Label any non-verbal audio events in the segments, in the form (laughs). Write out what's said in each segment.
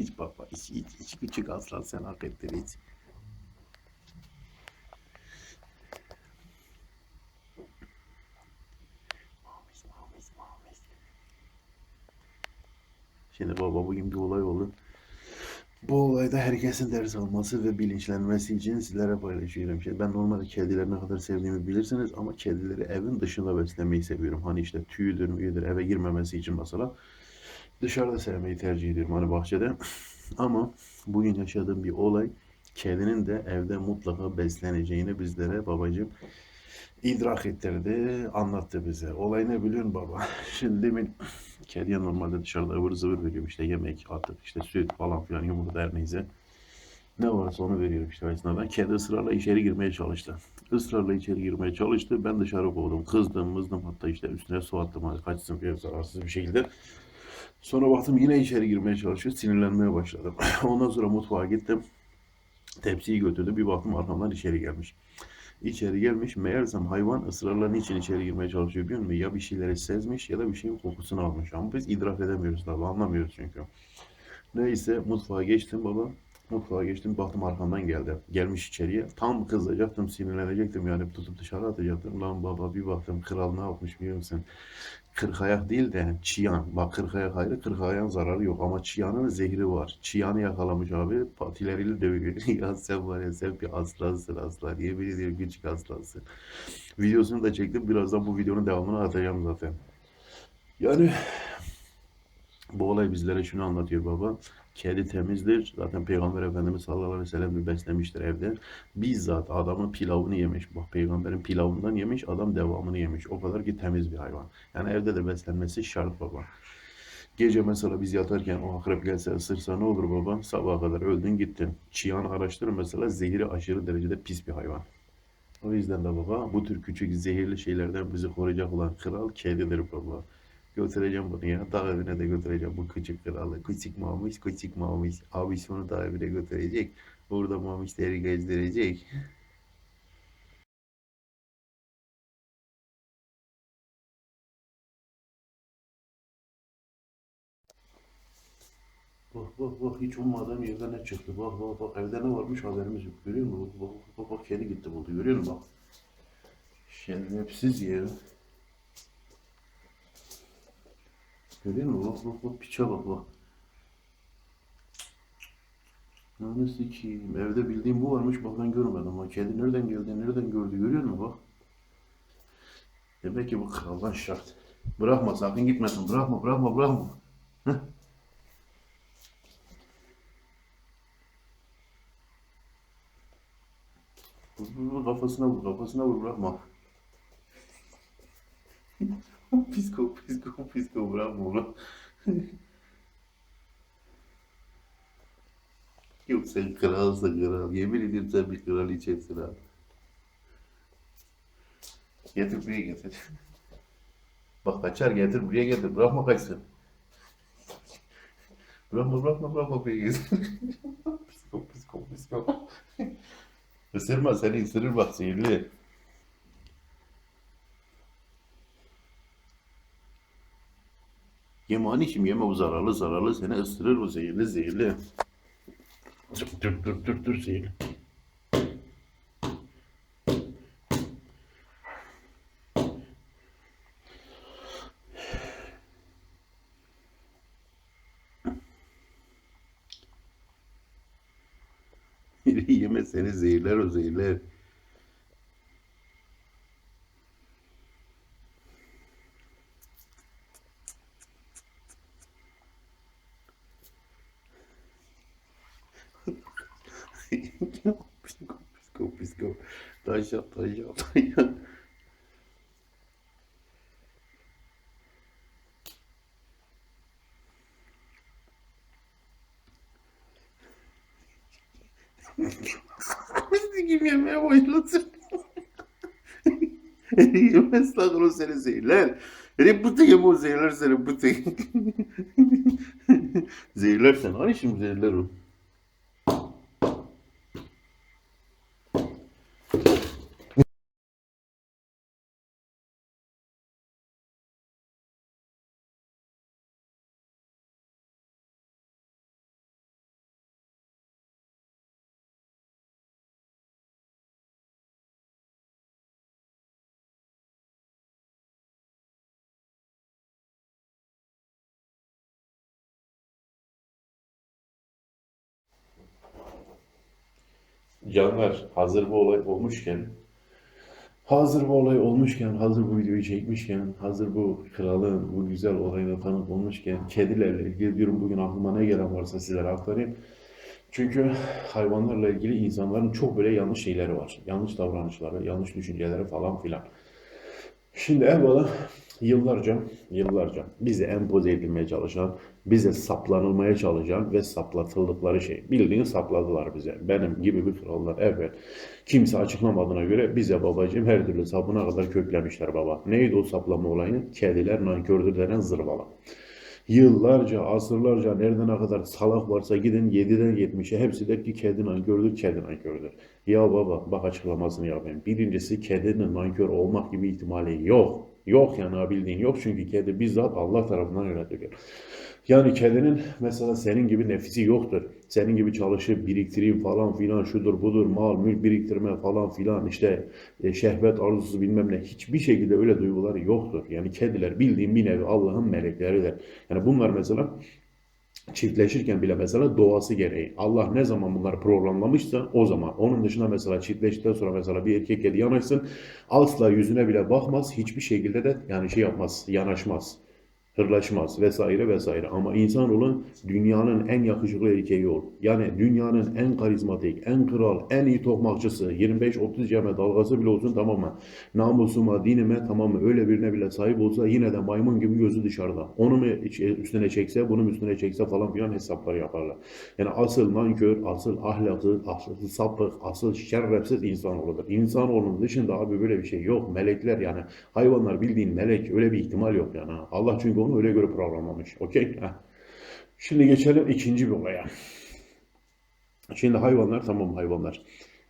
hiç baba hiç, hiç, hiç küçük aslan sen hak ettin mamis. Şimdi baba bugün bir olay oldu. Bu olayda herkesin ders alması ve bilinçlenmesi için sizlere paylaşıyorum. Şimdi ben normalde kedileri ne kadar sevdiğimi bilirsiniz ama kedileri evin dışında beslemeyi seviyorum. Hani işte tüyüdür, müyüdür eve girmemesi için mesela dışarıda sevmeyi tercih ediyorum hani bahçede. (laughs) Ama bugün yaşadığım bir olay kedinin de evde mutlaka besleneceğini bizlere babacığım idrak ettirdi, anlattı bize. Olay ne biliyorsun baba? (laughs) Şimdi demin kediye normalde dışarıda ıvır zıvır veriyorum işte yemek, atık, işte süt falan filan yumurta her neyse. Ne varsa onu veriyorum işte o esnada. Kedi ısrarla içeri girmeye çalıştı. Israrla içeri girmeye çalıştı. Ben dışarı kovdum. Kızdım, mızdım hatta işte üstüne su attım. Hani kaçsın diye zararsız bir şekilde. Sonra baktım yine içeri girmeye çalışıyor. Sinirlenmeye başladım. (laughs) Ondan sonra mutfağa gittim. Tepsiyi götürdüm. Bir baktım arkamdan içeri gelmiş. İçeri gelmiş. Meğersem hayvan ısrarla niçin içeri girmeye çalışıyor biliyor musun? Ya bir şeyleri sezmiş ya da bir şeyin kokusunu almış. Ama biz idrak edemiyoruz tabii. Anlamıyoruz çünkü. Neyse mutfağa geçtim baba. Mutfağa geçtim baktım arkamdan geldi. Gelmiş içeriye. Tam kızacaktım, sinirlenecektim yani tutup dışarı atacaktım. Lan baba bir baktım kral ne yapmış biliyor musun? Kırk ayak değil de çiyan. Bak kırk ayak ayrı, kırk ayağın zararı yok. Ama çiyanın zehri var. Çiyanı yakalamış abi. Patileriyle dövüyor. (laughs) ya sen var ya sen bir aslansın aslan. Yemin ediyorum küçük aslansın. Videosunu da çektim. Birazdan bu videonun devamını atacağım zaten. Yani olay bizlere şunu anlatıyor baba. Kedi temizdir. Zaten Peygamber Efendimiz sallallahu aleyhi ve sellem beslemiştir evde. Bizzat adamın pilavını yemiş. Bak peygamberin pilavından yemiş, adam devamını yemiş. O kadar ki temiz bir hayvan. Yani evde de beslenmesi şart baba. Gece mesela biz yatarken o akrep gelse ısırsa ne olur baba? Sabaha kadar öldün gittin. Çiyan araştır mesela zehri aşırı derecede pis bir hayvan. O yüzden de baba bu tür küçük zehirli şeylerden bizi koruyacak olan kral kedidir baba. Götüreceğim bunu ya. Dağ evine de götüreceğim bu küçük kralı. Küçük mamuş, küçük mamuş. Abi onu dağ evine götürecek. Orada mamuşları gezdirecek. Bak bak bak hiç ummadığım yerden ne çıktı. Bak bak bak evde ne varmış haberimiz yok. Görüyor musun? Bak bak bak, bak kedi gitti buldu. Görüyor musun bak. Şerefsiz ya. Görüyor musun? Bak bak bak piça bak bak. Ananı sikeyim. Evde bildiğim bu varmış bak ben görmedim. Ama kedi nereden geldi, nereden gördü görüyor musun bak. Demek ki bu kraldan şart. Bırakma sakın gitmesin. Bırakma bırakma bırakma. Heh. Vur, vur, vur, kafasına vur kafasına vur bırakma. Psiko psiko psiko bırakma onu. Yok sen kralsın kral. Yemin ediyorum sen bir kraliçesin ha. Getir buraya getir. Bak kaçar getir buraya getir. Bırakma kaçsın. Bırakma bırakma bırakma buraya getir. psiko psiko psiko. Isırma seni ısırır bak zehirli. Yeme anneciğim yeme bu zararlı zararlı seni ısırır bu zehirli zehirli. Dur dur dur dur, dur zehirli. (laughs) Yeme seni zehirler o zehirler. Psiko psiko psiko. Taş yap taş yap taş yap. Kim yemeye başlasın? (laughs) O seni zehirler. Herif bu zehirler seni bu (laughs) Zehirler sen. Hani şimdi zehirler o. Canlar hazır bu olay olmuşken Hazır bu olay olmuşken, hazır bu videoyu çekmişken, hazır bu kralın bu güzel olayına tanık olmuşken, kedilerle ilgili diyorum bugün aklıma ne gelen varsa sizlere aktarayım. Çünkü hayvanlarla ilgili insanların çok böyle yanlış şeyleri var. Yanlış davranışları, yanlış düşünceleri falan filan. Şimdi evvela yıllarca, yıllarca bize empoze edilmeye çalışan, bize saplanılmaya çalışan ve saplatıldıkları şey. Bildiğin sapladılar bize. Benim gibi bir krallar evet. Kimse açıklamadığına göre bize babacığım her türlü sapına kadar köklemişler baba. Neydi o saplama olayı? Kediler nankördür denen zırvala. Yıllarca, asırlarca nereden ne kadar salak varsa gidin 7'den 70'e hepsi der ki kedi nankördür, kedi nankördür. Ya baba bak açıklamasını yapayım. Birincisi kedinin nankör olmak gibi ihtimali yok. Yok yani bildiğin yok çünkü kedi bizzat Allah tarafından yönetiliyor. Yani kedinin mesela senin gibi nefisi yoktur. Senin gibi çalışıp biriktireyim falan filan şudur budur mal mülk biriktirme falan filan işte e, şehvet arzusu bilmem ne hiçbir şekilde öyle duyguları yoktur. Yani kediler bildiğin bir nevi Allah'ın melekleridir. Yani bunlar mesela çiftleşirken bile mesela doğası gereği. Allah ne zaman bunları programlamışsa o zaman. Onun dışında mesela çiftleştikten sonra mesela bir erkek kedi yanaşsın. Asla yüzüne bile bakmaz. Hiçbir şekilde de yani şey yapmaz yanaşmaz hırlaşmaz vesaire vesaire. Ama insanoğlu dünyanın en yakışıklı erkeği ol. Yani dünyanın en karizmatik, en kral, en iyi tokmakçısı, 25-30 ceme dalgası bile olsun tamam mı? Namusuma, dinime tamam mı? Öyle birine bile sahip olsa yine de maymun gibi gözü dışarıda. Onu mu üstüne çekse, bunu mu üstüne çekse falan filan hesapları yaparlar. Yani asıl nankör, asıl ahlaksız, asıl sapık, asıl şerefsiz insanoğludur. İnsanoğlunun dışında abi böyle bir şey yok. Melekler yani hayvanlar bildiğin melek öyle bir ihtimal yok yani. Allah çünkü onu öyle göre programlamış. Okey? Şimdi geçelim ikinci bir olaya. Şimdi hayvanlar tamam hayvanlar.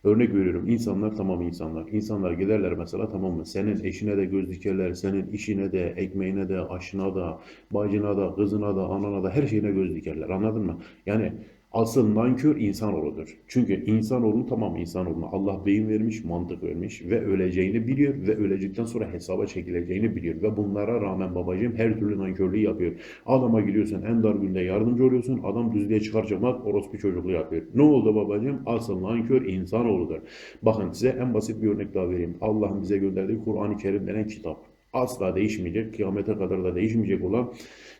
Örnek veriyorum insanlar tamam insanlar. İnsanlar giderler mesela tamam mı? Senin eşine de göz dikerler, senin işine de, ekmeğine de, aşına da, bacına da, kızına da, anana da her şeyine göz dikerler. Anladın mı? Yani Asıl nankör insanoğludur. Çünkü insanoğlu tamam insanoğluna Allah beyin vermiş, mantık vermiş ve öleceğini biliyor ve ölecekten sonra hesaba çekileceğini biliyor. Ve bunlara rağmen babacığım her türlü nankörlüğü yapıyor. Adama gidiyorsun en dar günde yardımcı oluyorsun. Adam düzlüğe çıkaracak orospu çocukluğu yapıyor. Ne oldu babacığım? Asıl nankör insanoğludur. Bakın size en basit bir örnek daha vereyim. Allah'ın bize gönderdiği Kur'an-ı Kerim denen kitap. Asla değişmeyecek, kıyamete kadar da değişmeyecek olan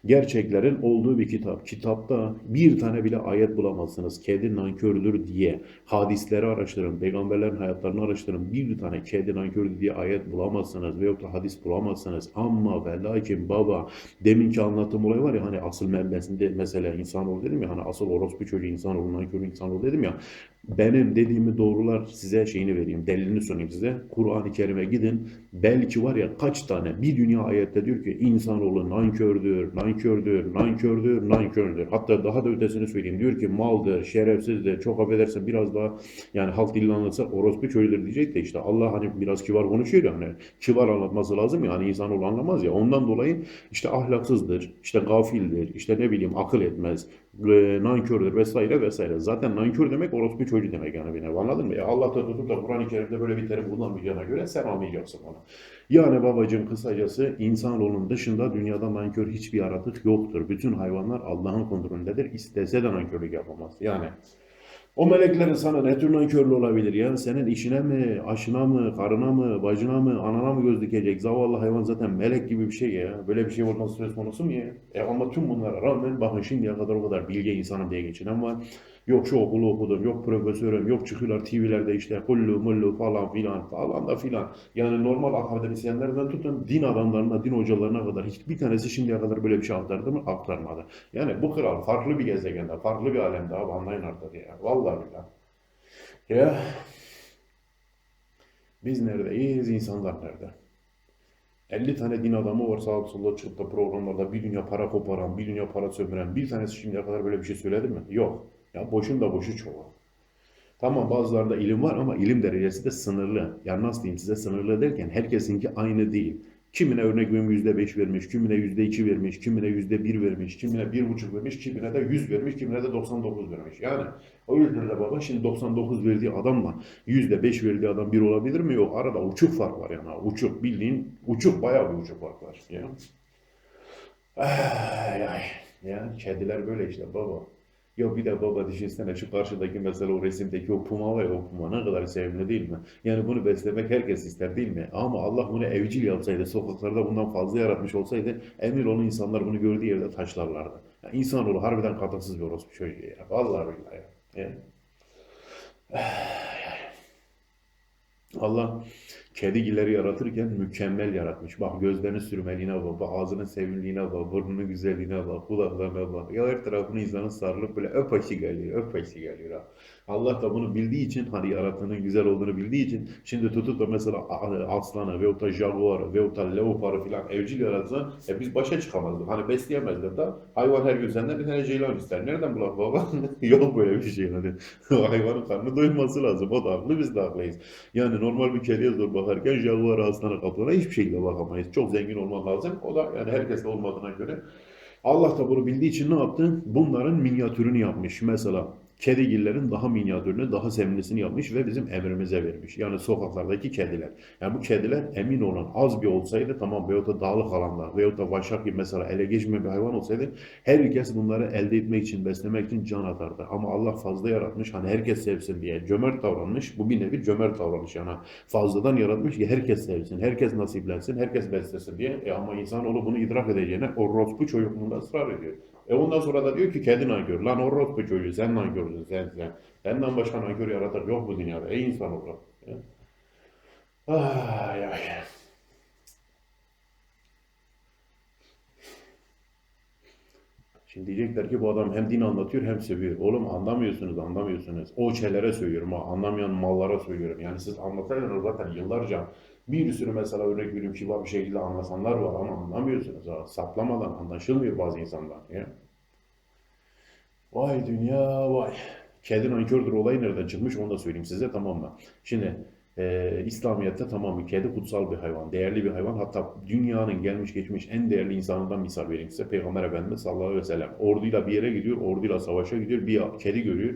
gerçeklerin olduğu bir kitap. Kitapta bir tane bile ayet bulamazsınız. Kedi nankördür diye. Hadisleri araştırın, peygamberlerin hayatlarını araştırın. Bir tane kedi nankördür diye ayet bulamazsınız veyahut da hadis bulamazsınız. Ama ve lakin baba deminki anlattığım olay var ya hani asıl menbesinde mesela insan ol dedim ya hani asıl orospu çocuğu insan ol, nankör insan ol dedim ya. Benim dediğimi doğrular size şeyini vereyim, delilini sunayım size. Kur'an-ı Kerim'e gidin. Belki var ya kaç tane bir dünya ayette diyor ki insanoğlu nankördür, nankördür, nankördür, nankördür. Hatta daha da ötesini söyleyeyim. Diyor ki maldır, şerefsizdir, çok affedersin biraz daha yani halk dilini anlatsa orospu köylüdür diyecek de işte Allah hani biraz kibar konuşuyor ya hani kibar anlatması lazım ya hani insanoğlu anlamaz ya. Ondan dolayı işte ahlaksızdır, işte gafildir, işte ne bileyim akıl etmez, e, nankördür vesaire vesaire. Zaten nankör demek orospu çocuğu demek yani nevi anladın mı? Ya Allah da tutup da Kur'an-ı Kerim'de böyle bir terim kullanmayacağına göre sen almayacaksın onu. Yani babacığım kısacası insanoğlunun dışında dünyada nankör hiçbir yaratık yoktur. Bütün hayvanlar Allah'ın kontrolündedir. İstese de nankörlük yapamaz. Yani o meleklerin sana ne tür nankörlü olabilir ya? Senin işine mi, aşına mı, karına mı, bacına mı, anana mı göz dikecek? Zavallı hayvan zaten melek gibi bir şey ya. Böyle bir şey olması söz konusu mu ya? E ama tüm bunlara rağmen bakın şimdiye kadar o kadar bilge insanım diye geçinen var. Yok şu okulu okudum, yok profesörüm, yok çıkıyorlar TV'lerde işte kullu mullu falan filan falan da filan. Yani normal akademisyenlerden tutun din adamlarına, din hocalarına kadar hiçbir tanesi şimdiye kadar böyle bir şey aktardı mı? Aktarmadı. Yani bu kral farklı bir gezegende, farklı bir alemde abi anlayın artık ya. Vallahi billahi. Ya biz neredeyiz, insanlar nerede? 50 tane din adamı var sağda solda çıkıp da programlarda bir dünya para koparan, bir dünya para sömüren. Bir tanesi şimdiye kadar böyle bir şey söyledi mi? Yok. Ya boşun da boşu çoğu. Tamam bazılarında ilim var ama ilim derecesi de sınırlı. Yani nasıl diyeyim size sınırlı derken herkesinki aynı değil. Kimine örnek veriyorum yüzde beş vermiş, kimine yüzde iki vermiş, kimine yüzde bir vermiş, kimine bir buçuk vermiş, kimine de yüz vermiş, kimine de 99 vermiş. Yani o yüzden de baba şimdi 99 verdiği adamla yüzde beş verdiği adam bir olabilir mi? Yok arada uçuk fark var yani uçuk bildiğin uçuk bayağı bir uçuk fark var. Ya. Ay, ay. Ya kediler böyle işte baba. Ya bir de baba düşünsene şu karşıdaki mesela o resimdeki o puma var ya o puma ne kadar sevimli değil mi? Yani bunu beslemek herkes ister değil mi? Ama Allah bunu evcil yapsaydı, sokaklarda bundan fazla yaratmış olsaydı emin olun insanlar bunu gördüğü yerde taşlarlardı. Yani insanoğlu harbiden kadınsız bir orospu çocuğu ya. Vallahi billahi ya. Ya. (sighs) Allah kedigilleri yaratırken mükemmel yaratmış. Bak gözlerini sürmeliğine bak, bak ağzının sevimliliğine bak, burnunun güzelliğine bak, kulaklarına bak. Ya her tarafını insanın sarılıp böyle öpaşı geliyor, öpaşı geliyor ha. Allah da bunu bildiği için, hani yarattığının güzel olduğunu bildiği için, şimdi tutup da mesela a- aslanı veyahut da jaguarı veyahut da leoparı filan evcil yaratsa, e biz başa çıkamazdık. Hani besleyemezdik da hayvan her gün senden bir tane ceylan ister. Nereden bulak baba? (laughs) Yok böyle bir şey hani. (laughs) Hayvanın karnı doyması lazım. O da haklı, biz de haklıyız. Yani normal bir kediye zor bakarken jaguara, aslana, kaplana hiçbir şekilde bakamayız. Çok zengin olmak lazım. O da yani herkeste olmadığına göre. Allah da bunu bildiği için ne yaptı? Bunların minyatürünü yapmış. Mesela kedigillerin daha minyatürünü, daha sevimlisini yapmış ve bizim emrimize vermiş. Yani sokaklardaki kediler. Yani bu kediler emin olun az bir olsaydı tamam veyahut da dağlık alanda veyahut da vaşak gibi mesela ele geçmeyen bir hayvan olsaydı herkes bunları elde etmek için, beslemek için can atardı. Ama Allah fazla yaratmış hani herkes sevsin diye cömert davranmış. Bu bir nevi cömert davranış yani fazladan yaratmış ki herkes sevsin, herkes nasiplensin, herkes beslesin diye. E ama insanoğlu bunu idrak edeceğine orospu çocukluğunda ısrar ediyor. E ondan sonra da diyor ki kedi nankör. Lan orospu çocuğu sen nankörsün sen sen. Senden başka nankör yaratık yok bu dünyada. Ey insanoğlu. Ya. Ay ay. Şimdi diyecekler ki bu adam hem din anlatıyor hem seviyor. Oğlum anlamıyorsunuz, anlamıyorsunuz. O çelere söylüyorum ha, anlamayan mallara söylüyorum. Yani siz anlatırsanız zaten yıllarca bir sürü mesela örnek veriyorum kibar bir şekilde anlatanlar var ama anlamıyorsunuz ha. Saplamadan anlaşılmıyor bazı insanlar. Ya. Vay dünya vay. Kedi nankördür olayı nereden çıkmış onu da söyleyeyim size tamam mı? Şimdi e, İslamiyet'te tamam kedi kutsal bir hayvan, değerli bir hayvan. Hatta dünyanın gelmiş geçmiş en değerli insanından misal vereyim size. Peygamber Efendimiz sallallahu aleyhi ve sellem. Orduyla bir yere gidiyor, orduyla savaşa gidiyor. Bir kedi görüyor.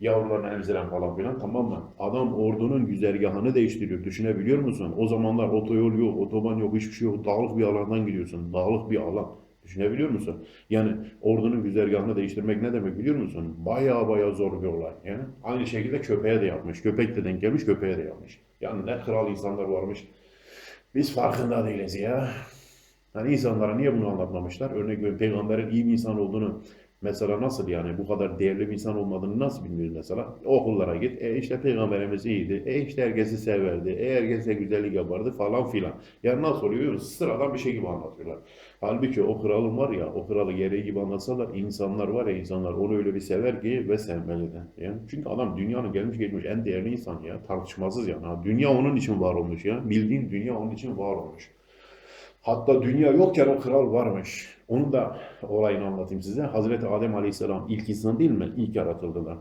Yavrularını emziren falan filan tamam mı? Adam ordunun güzergahını değiştiriyor. Düşünebiliyor musun? O zamanlar otoyol yok, otoban yok, hiçbir şey yok. Dağlık bir alandan gidiyorsun. Dağlık bir alan. Düşünebiliyor musun? Yani ordunun güzergahını değiştirmek ne demek biliyor musun? Baya baya zor bir olay. Yani aynı şekilde köpeğe de yapmış. Köpek de denk gelmiş, köpeğe de yapmış. Yani ne kral insanlar varmış. Biz farkında değiliz ya. Yani insanlara niye bunu anlatmamışlar? Örnek veriyorum peygamberin iyi bir insan olduğunu mesela nasıl yani bu kadar değerli bir insan olmadığını nasıl bilmiyoruz mesela? Okullara git. E işte peygamberimiz iyiydi. E işte herkesi severdi. E herkese güzellik yapardı falan filan. Yani nasıl oluyor? Sıradan bir şey gibi anlatıyorlar. Halbuki o kralın var ya, o kralı gereği gibi anlatsalar insanlar var ya insanlar onu öyle bir sever ki ve sevmeli de. Yani çünkü adam dünyanın gelmiş geçmiş en değerli insan ya. Tartışmasız yani. Dünya onun için var olmuş ya. Bildiğin dünya onun için var olmuş. Hatta dünya yokken o kral varmış. Onun da olayını anlatayım size. Hazreti Adem Aleyhisselam ilk insan değil mi? İlk yaratıldılar.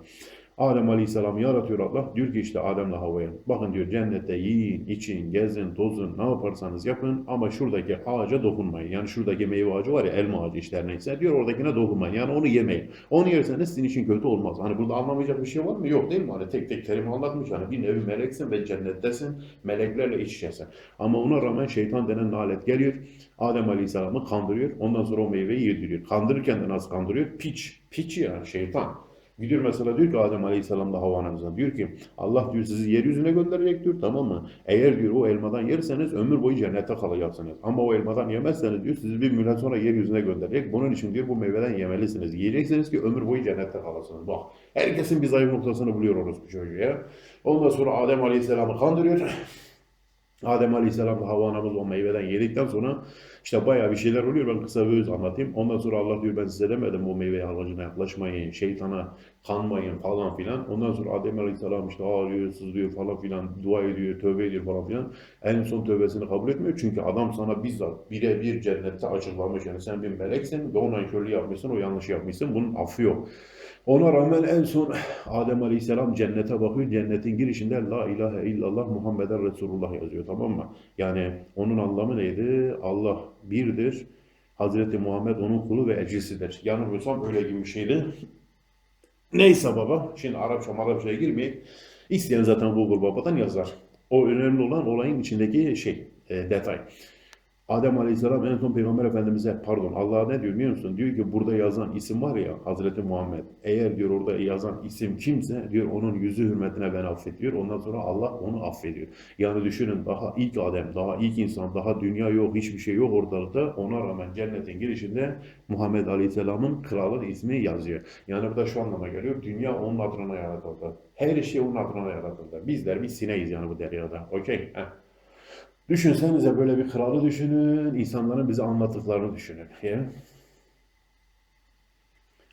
Adem Aleyhisselam'ı yaratıyor Allah. Diyor ki işte Adem'le Havva'ya. Bakın diyor cennette yiyin, için, gezin, tozun, ne yaparsanız yapın ama şuradaki ağaca dokunmayın. Yani şuradaki meyve ağacı var ya elma ağacı işte her neyse. Diyor oradakine dokunmayın. Yani onu yemeyin. Onu yerseniz sizin için kötü olmaz. Hani burada anlamayacak bir şey var mı? Yok değil mi? Hani tek tek terim anlatmış. Hani bir nevi meleksin ve cennettesin. Meleklerle iç içesin. Ama ona rağmen şeytan denen alet geliyor. Adem Aleyhisselam'ı kandırıyor. Ondan sonra o meyveyi yediriyor. Kandırırken de nasıl kandırıyor? Piç. Piç ya şeytan. Gidiyor mesela diyor ki Adem Aleyhisselam da Havva anamıza diyor ki Allah diyor sizi yeryüzüne gönderecek diyor tamam mı? Eğer diyor o elmadan yerseniz ömür boyu cennette kalacaksınız. Ama o elmadan yemezseniz diyor sizi bir müddet sonra yeryüzüne gönderecek. Bunun için diyor bu meyveden yemelisiniz. Yiyeceksiniz ki ömür boyu cennette kalasınız. Bak herkesin bir zayıf noktasını buluyor orospu çocuğu ya. Ondan sonra Adem Aleyhisselam'ı kandırıyor. (laughs) Adem Aleyhisselam da Havva anamız o meyveden yedikten sonra işte bayağı bir şeyler oluyor. Ben kısa ve öz anlatayım. Ondan sonra Allah diyor ben size demedim o meyve ağacına yaklaşmayın, şeytana kanmayın falan filan. Ondan sonra Adem Aleyhisselam işte ağlıyor, sızlıyor falan filan, dua ediyor, tövbe ediyor falan filan. En son tövbesini kabul etmiyor. Çünkü adam sana bizzat birebir cennette açıklamış. Yani sen bir meleksin ve o nankörlüğü yapmışsın, o yanlış yapmışsın. Bunun affı yok. Ona rağmen en son Adem Aleyhisselam cennete bakıyor. Cennetin girişinde La ilahe illallah Muhammeden Resulullah yazıyor tamam mı? Yani onun anlamı neydi? Allah birdir. Hazreti Muhammed onun kulu ve elçisidir. Yanılmıyorsam öyle gibi bir şeydi. Neyse baba. Şimdi Arapça Arapçaya girmeyeyim. İsteyen zaten Google Baba'dan yazar. O önemli olan olayın içindeki şey, e, detay. Adem Aleyhisselam en son Peygamber Efendimiz'e pardon Allah'a ne diyor biliyor musun? Diyor ki burada yazan isim var ya Hazreti Muhammed. Eğer diyor orada yazan isim kimse diyor onun yüzü hürmetine ben affediyor. Ondan sonra Allah onu affediyor. Yani düşünün daha ilk Adem, daha ilk insan, daha dünya yok, hiçbir şey yok ortalıkta. Ona rağmen cennetin girişinde Muhammed Aleyhisselam'ın kralın ismi yazıyor. Yani bu da şu anlama geliyor. Dünya onun adına yaratıldı. Her şey onun adına yaratıldı. Bizler bir sineğiz yani bu deryada. Okey? Heh. Düşünsenize böyle bir kralı düşünün, insanların bize anlattıklarını düşünün.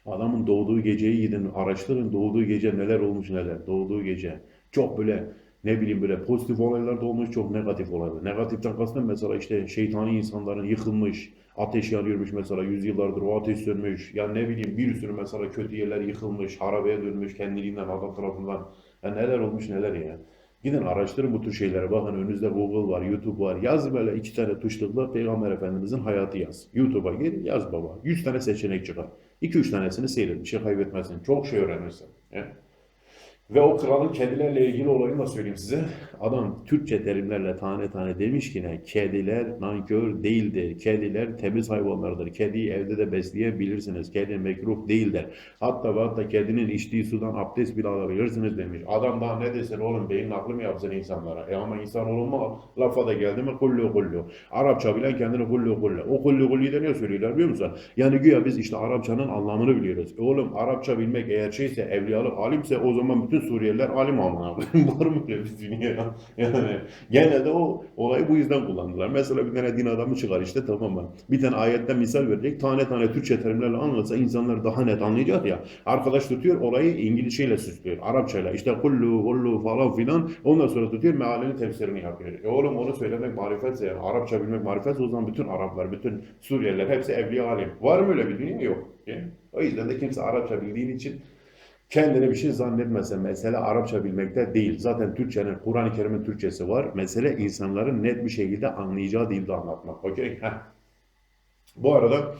Adamın doğduğu geceyi gidin araştırın, doğduğu gece neler olmuş neler, doğduğu gece. Çok böyle ne bileyim böyle pozitif olaylar da olmuş, çok negatif olaylar. Negatiften kastım mesela işte şeytani insanların yıkılmış, ateş yanıyormuş mesela yüzyıllardır o ateş sönmüş. Ya ne bileyim bir sürü mesela kötü yerler yıkılmış, harabeye dönmüş kendiliğinden adam tarafından. Ya neler olmuş neler ya. Gidin araştırın bu tür şeylere. Bakın önünüzde Google var, YouTube var. Yaz böyle iki tane tuşlukla Peygamber Efendimizin hayatı yaz. YouTube'a gir, yaz baba. 100 tane seçenek çıkar. 2-3 tanesini seyret. Bir şey kaybetmezsin. Çok şey öğrenirsin. He? Ve o kralın kedilerle ilgili olayını da söyleyeyim size. Adam Türkçe terimlerle tane tane demiş ki ne? Kediler nankör değildir. Kediler temiz hayvanlardır. Kediyi evde de besleyebilirsiniz. Kedi mekruh değildir. Hatta ve hatta kedinin içtiği sudan abdest bile alabilirsiniz demiş. Adam daha ne desin oğlum beyin nakli mi yapsın insanlara? E ama insan olma lafa da geldi mi kullu kullu. Arapça bilen kendini kullu kullu. O kullu kullu de ne söylüyorlar biliyor musun? Yani güya biz işte Arapçanın anlamını biliyoruz. E oğlum Arapça bilmek eğer şeyse evliyalık alimse o zaman bütün Suriyeliler alim amına. (laughs) Var mı öyle bir dünya? Yani gene de o olayı bu yüzden kullandılar. Mesela bir tane din adamı çıkar işte tamam mı? Bir tane ayetten misal verecek. Tane tane Türkçe terimlerle anlatsa insanlar daha net anlayacak ya. Arkadaş tutuyor olayı İngilizceyle süslüyor. Arapçayla işte kullu kullu falan filan. Ondan sonra tutuyor mealini tefsirini yapıyor. E oğlum onu söylemek marifetse yani. Arapça bilmek marifetse o zaman bütün Araplar, bütün Suriyeliler hepsi evliya alim. Var mı öyle bir dünya? Yok. Yani o yüzden de kimse Arapça bildiğin için Kendine bir şey zannetmese mesele Arapça bilmekte değil. Zaten Türkçenin, Kur'an-ı Kerim'in Türkçesi var. Mesele insanların net bir şekilde anlayacağı dilde anlatmak. Okey? Bu arada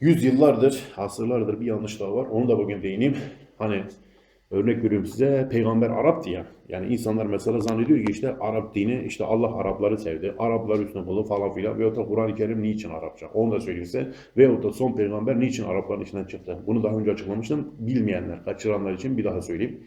yüzyıllardır, asırlardır bir yanlış daha var. Onu da bugün değineyim. Hani örnek veriyorum size peygamber Arap'tı ya. Yani insanlar mesela zannediyor ki işte Arap dini işte Allah Arapları sevdi. Araplar üstüne kulu falan filan. Veyahut da Kur'an-ı Kerim niçin Arapça? Onu da söyleyeyim size. Veyahut da son peygamber niçin Arapların içinden çıktı? Bunu daha önce açıklamıştım. Bilmeyenler, kaçıranlar için bir daha söyleyeyim.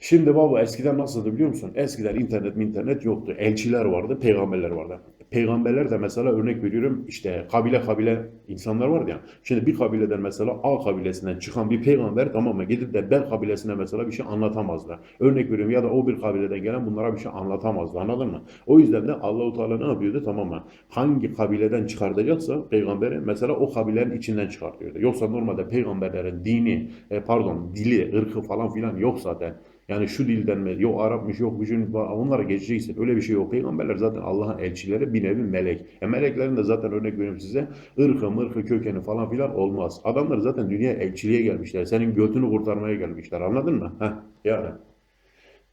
Şimdi baba eskiden nasıldı biliyor musun? Eskiden internet mi internet yoktu. Elçiler vardı, peygamberler vardı. Peygamberler de mesela örnek veriyorum işte kabile kabile insanlar vardı ya. Şimdi bir kabileden mesela A kabilesinden çıkan bir peygamber tamam mı gidip de B kabilesine mesela bir şey anlatamazdı. Örnek veriyorum ya da o bir kabileden gelen bunlara bir şey anlatamazdı anladın mı? O yüzden de Allahu Teala ne yapıyordu tamam mı? Hangi kabileden çıkartacaksa peygamberi mesela o kabilenin içinden çıkartıyordu. Yoksa normalde peygamberlerin dini e, pardon dili, ırkı falan filan yok zaten. Yani şu dilden mi, yok Arapmış, yok bütün onlara geçeceksin. Öyle bir şey yok. Peygamberler zaten Allah'ın elçileri bir nevi melek. E meleklerin de zaten örnek veriyorum size ırkı, mırkı, kökeni falan filan olmaz. Adamlar zaten dünya elçiliğe gelmişler. Senin götünü kurtarmaya gelmişler. Anladın mı? Heh, yani.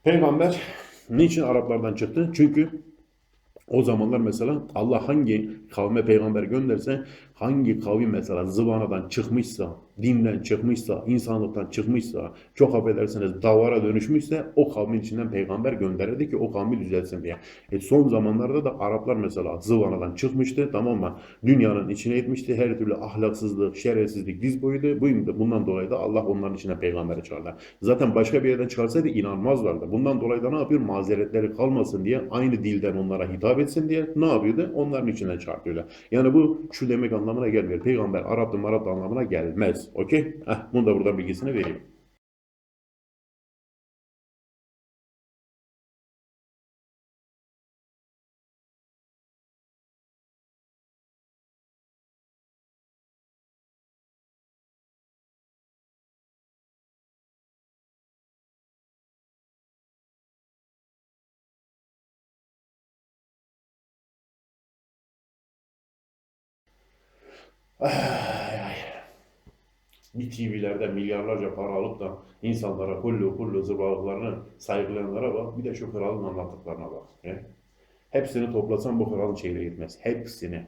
Peygamber niçin Araplardan çıktı? Çünkü o zamanlar mesela Allah hangi kavme peygamber gönderse, hangi kavim mesela zıvanadan çıkmışsa, dinden çıkmışsa, insanlıktan çıkmışsa, çok affedersiniz davara dönüşmüşse o kavmin içinden peygamber gönderirdi ki o kavmi düzelsin diye. E son zamanlarda da Araplar mesela zıvanadan çıkmıştı tamam mı? Dünyanın içine etmişti. Her türlü ahlaksızlık, şerefsizlik diz boyuydu. Bu- Bundan dolayı da Allah onların içine peygamberi çağırdı. Zaten başka bir yerden çıkarsaydı inanmazlardı. Bundan dolayı da ne yapıyor? Mazeretleri kalmasın diye aynı dilden onlara hitap etsin diye ne yapıyordu? Onların içinden çağırıyorlar. Yani bu şu demek anlamına gelmiyor. Peygamber Arap'tı Marap'tı anlamına gelmez. Okey? Heh, bunu da buradan bilgisini vereyim. Ay, ay. Bir TV'lerde milyarlarca para alıp da insanlara kullu kullu zıvalıklarını saygılayanlara bak. Bir de şu kralın anlattıklarına bak. He? Hepsini toplasan bu kralın şeyine gitmez. Hepsini.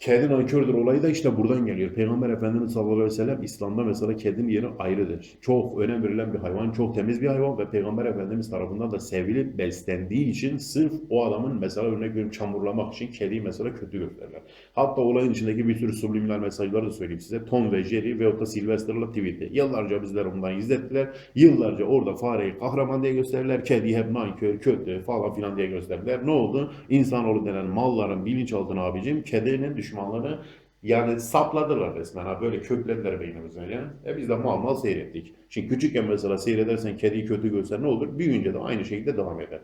Kedi nankördür olayı da işte buradan geliyor. Peygamber Efendimiz sallallahu aleyhi ve sellem İslam'da mesela kedinin yeri ayrıdır. Çok önem verilen bir hayvan, çok temiz bir hayvan ve Peygamber Efendimiz tarafından da sevilip beslendiği için sırf o adamın mesela örnek veriyorum çamurlamak için kediyi mesela kötü gösterirler. Hatta olayın içindeki bir sürü subliminal mesajları da söyleyeyim size. Tom ve Jerry ve da Sylvester'la tweet'te. Yıllarca bizler bundan izlettiler. Yıllarca orada fareyi kahraman diye gösterirler. Kediyi hep nankör, kötü falan filan diye gösterdiler. Ne oldu? İnsanoğlu denen malların bilinçaltına abicim kedinin düşmanları yani sapladılar resmen. Ha, böyle köklediler beynimize. Yani. E biz de mal mal seyrettik. Şimdi küçükken mesela seyredersen kediyi kötü göster ne olur? Büyüyünce de aynı şekilde devam eder.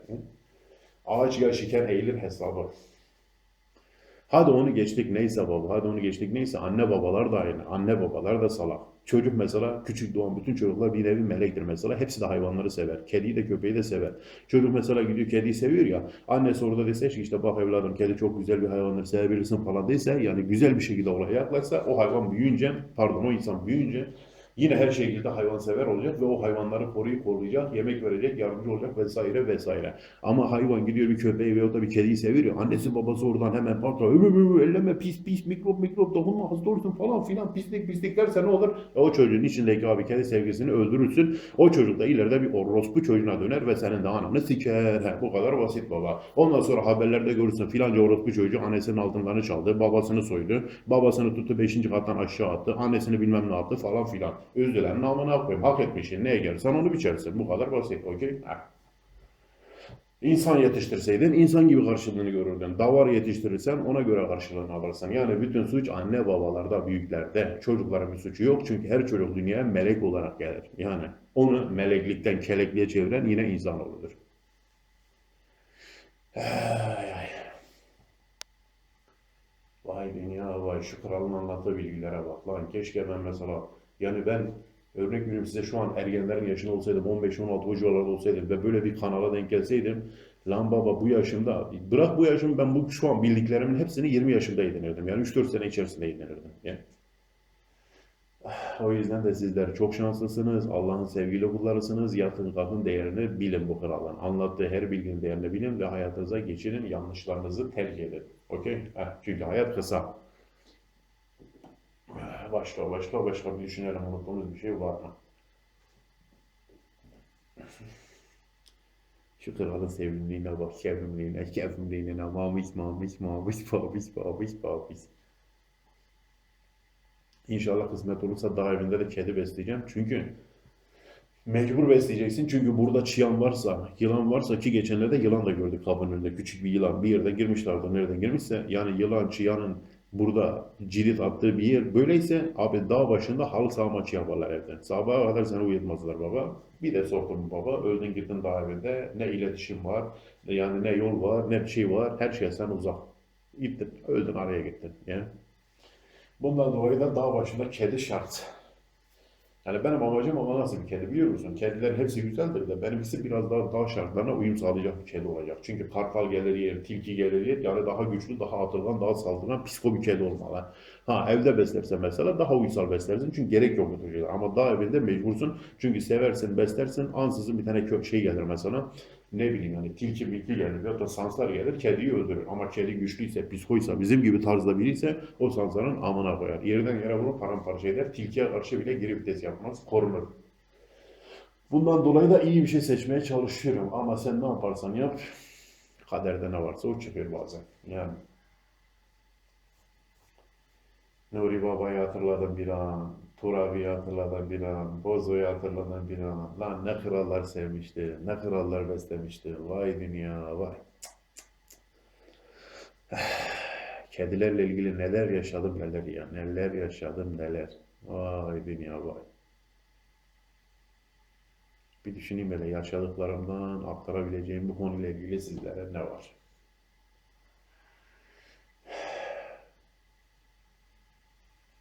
Ağaç yaşıken eğilir hesabı. Hadi onu geçtik neyse baba, hadi onu geçtik neyse anne babalar da aynı. Anne babalar da salak. Çocuk mesela küçük doğan bütün çocuklar bir nevi melektir mesela. Hepsi de hayvanları sever. Kediyi de köpeği de sever. Çocuk mesela gidiyor kediyi seviyor ya. Annesi orada dese ki işte bak evladım kedi çok güzel bir hayvandır sevebilirsin falan dese yani güzel bir şekilde olaya yaklaşsa o hayvan büyüyünce pardon o insan büyüyünce Yine her şekilde hayvansever olacak ve o hayvanları koruyup koruyacak, yemek verecek, yardımcı olacak vesaire vesaire. Ama hayvan gidiyor bir köpeği veyahut da bir kediyi seviyor. Annesi babası oradan hemen ömü elleme pis pis mikrop mikrop dokunma hasta olursun falan filan pislik pislik derse ne olur? E o çocuğun içindeki abi kedi sevgisini öldürürsün. O çocuk da ileride bir orospu çocuğuna döner ve senin de ananı siker. He, bu kadar basit baba. Ondan sonra haberlerde görürsün filanca orospu çocuğu annesinin altınlarını çaldı, babasını soydu, babasını tuttu 5. kattan aşağı attı, annesini bilmem ne yaptı falan filan. Üzdüler namına koyayım. Hak etmişsin. Neye gelirsen onu biçersin. Bu kadar basit. Okey? İnsan yetiştirseydin insan gibi karşılığını görürdün. Davar yetiştirirsen ona göre karşılığını alırsın. Yani bütün suç anne babalarda, büyüklerde. Çocukların bir suçu yok. Çünkü her çocuk dünyaya melek olarak gelir. Yani onu meleklikten kelekliğe çeviren yine insanoğludur. Ay, ay. Vay dünya vay şu kralın anlattığı bilgilere bak lan keşke ben mesela yani ben örnek veriyorum size şu an ergenlerin yaşında olsaydım 15-16 o civarlarda olsaydım ve böyle bir kanala denk gelseydim lan baba bu yaşımda bırak bu yaşımı ben bu şu an bildiklerimin hepsini 20 yaşımda edinirdim yani 3-4 sene içerisinde edinirdim yani. O yüzden de sizler çok şanslısınız. Allah'ın sevgili kullarısınız. Yatın kalkın değerini bilin bu kralın. Anlattığı her bilginin değerini bilin ve hayatınıza geçirin. Yanlışlarınızı terk edin. Okey? Çünkü hayat kısa. Başka başka başka bir düşünelim unuttuğumuz bir şey var mı? (laughs) Şu kralın sevimliğine bak, sevimliğine, sevimliğine, mamiş mamiş mamiş mamiş mamiş mamiş. İnşallah kısmet olursa daha evinde de kedi besleyeceğim. Çünkü mecbur besleyeceksin. Çünkü burada çıyan varsa, yılan varsa ki geçenlerde yılan da gördük kapının önünde. Küçük bir yılan bir yerde girmişlerdi. Nereden girmişse yani yılan, çıyanın burada cirit attığı bir yer böyleyse abi dağ başında halı saha maçı yaparlar evden. Sabaha kadar seni uyutmazlar baba. Bir de sordum baba öldün gittin dağ evinde ne iletişim var yani ne yol var ne bir şey var her şey sen uzak. Gittin öldün araya gittin. Yani. Bundan dolayı da dağ başında kedi şart. Yani benim amacım ama nasıl bir kedi biliyor musun? Kedilerin hepsi güzeldir de benimkisi biraz daha dağ şartlarına uyum sağlayacak bir kedi olacak. Çünkü kartal gelir yer, tilki gelir yer yani daha güçlü, daha atılgan, daha saldıran psiko bir kedi olmalı. Ha evde beslersen mesela daha uysal beslersin çünkü gerek yok bu şeyler. Ama dağ evinde mecbursun çünkü seversin, beslersin ansızın bir tane kök şey gelir mesela ne bileyim yani tilki milki gelir ya da sanslar gelir kediyi öldürür. Ama kedi güçlüyse, psikoysa, bizim gibi tarzda biriyse o sansların amına koyar. Yerden yere vurur paramparça eder. Tilkiye karşı bile geri vites yapmaz, korunur. Bundan dolayı da iyi bir şey seçmeye çalışıyorum. Ama sen ne yaparsan yap, kaderde ne varsa o çıkıyor bazen. Yani. Nuri Baba'yı hatırladım bir an. Turabi'yi hatırladım bir an. Bozo'yu hatırladım bir an. Lan ne krallar sevmişti. Ne krallar beslemişti. Vay dünya vay. (sighs) Kedilerle ilgili neler yaşadım neler ya. Neler yaşadım neler. Vay dünya vay. Bir düşüneyim hele yaşadıklarımdan aktarabileceğim bu konuyla ilgili sizlere ne var?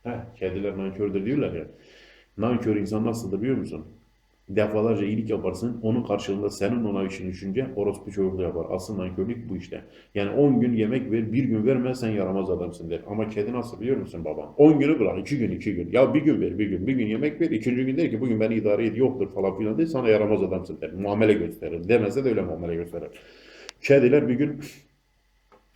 Heh, kediler nankördür diyorlar ya. Nankör insan nasıldır biliyor musun? Defalarca iyilik yaparsın, onun karşılığında senin ona işini düşünce orospu çocukluğu yapar. Asıl nankörlük bu işte. Yani 10 gün yemek ver, bir gün vermezsen yaramaz adamsın der. Ama kedi nasıl biliyor musun babam? 10 günü bırak, 2 gün, 2 gün. Ya bir gün ver, bir gün, bir gün yemek ver, ikinci gün der ki bugün beni idare et yoktur falan filan der. Sana yaramaz adamsın der. Muamele gösterir. Demese de öyle muamele gösterir. Kediler bir gün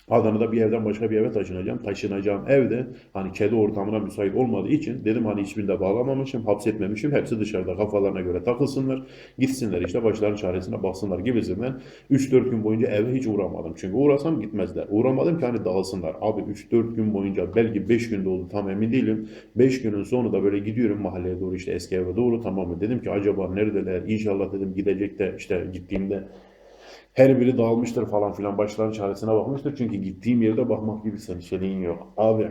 Adana'da bir evden başka bir eve taşınacağım. Taşınacağım evde hani kedi ortamına müsait olmadığı için dedim hani hiçbirinde bağlamamışım, hapsetmemişim. Hepsi dışarıda kafalarına göre takılsınlar. Gitsinler işte başlarının çaresine baksınlar gibisinden. 3-4 gün boyunca eve hiç uğramadım. Çünkü uğrasam gitmezler. Uğramadım ki hani dağılsınlar. Abi 3-4 gün boyunca belki 5 günde oldu tam emin değilim. 5 günün sonu da böyle gidiyorum mahalleye doğru işte eski eve doğru tamam mı? Dedim ki acaba neredeler? İnşallah dedim gidecek de işte gittiğimde her biri dağılmıştır falan filan başların çaresine bakmıştır. Çünkü gittiğim yerde bakmak gibi senin şeyin yok. Abi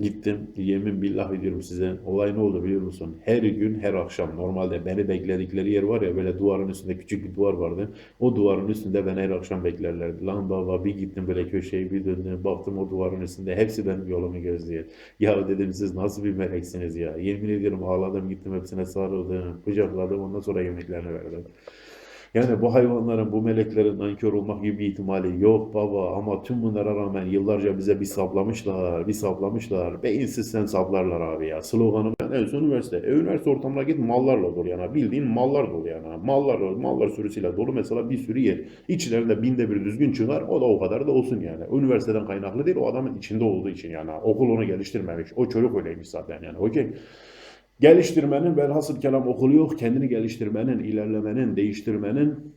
gittim yemin billah ediyorum size olay ne oldu biliyor musun? Her gün her akşam normalde beni bekledikleri yer var ya böyle duvarın üstünde küçük bir duvar vardı. O duvarın üstünde beni her akşam beklerlerdi. Lan baba bir gittim böyle köşeye bir döndüm baktım o duvarın üstünde hepsi benim yolumu gözlüyor. Ya dedim siz nasıl bir meleksiniz ya. Yemin ediyorum ağladım gittim hepsine sarıldım kucakladım ondan sonra yemeklerini verdim. Yani bu hayvanların, bu meleklerin nankör olmak gibi bir ihtimali yok baba ama tüm bunlara rağmen yıllarca bize bir saplamışlar, bir saplamışlar. Beyinsizsen saplarlar abi ya. Sloganım ben en son üniversite. E, üniversite ortamına git mallarla dolu yani. Bildiğin mallar dolu yani. Mallar, mallar sürüsüyle dolu mesela bir sürü yer. İçlerinde binde bir düzgün çıkar. O da o kadar da olsun yani. Üniversiteden kaynaklı değil o adamın içinde olduğu için yani. Okul onu geliştirmemiş. O çocuk öyleymiş zaten yani. Okey. Geliştirmenin velhasıl kelam okulu yok. Kendini geliştirmenin, ilerlemenin, değiştirmenin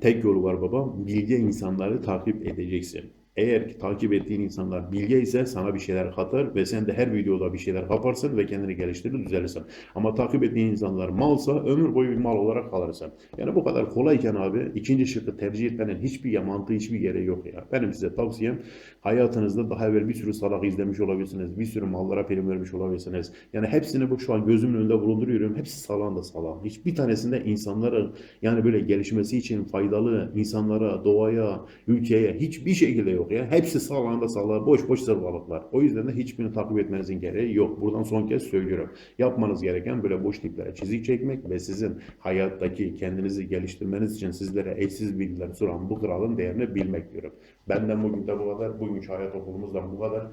tek yolu var baba. Bilge insanları takip edeceksin. Eğer ki takip ettiğin insanlar bilge ise sana bir şeyler katar ve sen de her videoda bir şeyler kaparsın ve kendini geliştirir, düzelirsin. Ama takip ettiğin insanlar malsa ömür boyu bir mal olarak kalırsın. Yani bu kadar kolayken abi ikinci şıkkı tercih etmenin hiçbir yamantığı, hiçbir yere yok ya. Benim size tavsiyem hayatınızda daha evvel bir sürü salak izlemiş olabilirsiniz. Bir sürü mallara prim vermiş olabilirsiniz. Yani hepsini bu şu an gözümün önünde bulunduruyorum. Hepsi salan da salan. Hiçbir tanesinde insanların yani böyle gelişmesi için faydalı insanlara, doğaya, ülkeye hiçbir şekilde yok ya. Hepsi sağlanda sağlar, boş boş zırvalıklar. O yüzden de hiçbirini takip etmenizin gereği yok. Buradan son kez söylüyorum. Yapmanız gereken böyle boş tiplere çizik çekmek ve sizin hayattaki kendinizi geliştirmeniz için sizlere eşsiz bilgiler sunan bu kralın değerini bilmek diyorum. Benden bugün de bu kadar. Bugünkü hayat okulumuzdan bu kadar.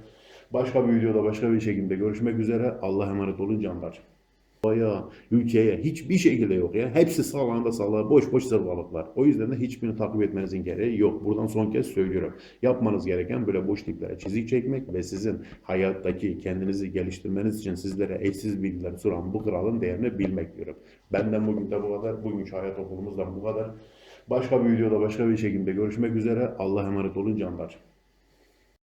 Başka bir videoda başka bir şekilde görüşmek üzere. Allah'a emanet olun canlar. Doğaya, ülkeye hiçbir şekilde yok ya. Hepsi sağlanda sağlar, boş boş zırvalıklar. O yüzden de hiçbirini takip etmenizin gereği yok. Buradan son kez söylüyorum. Yapmanız gereken böyle boş tiplere çizik çekmek ve sizin hayattaki kendinizi geliştirmeniz için sizlere eşsiz bilgiler sunan bu kralın değerini bilmek diyorum. Benden bugün de bu kadar. Bugünkü hayat okulumuzdan bu kadar. Başka bir videoda başka bir şekilde görüşmek üzere. Allah'a emanet olun canlar.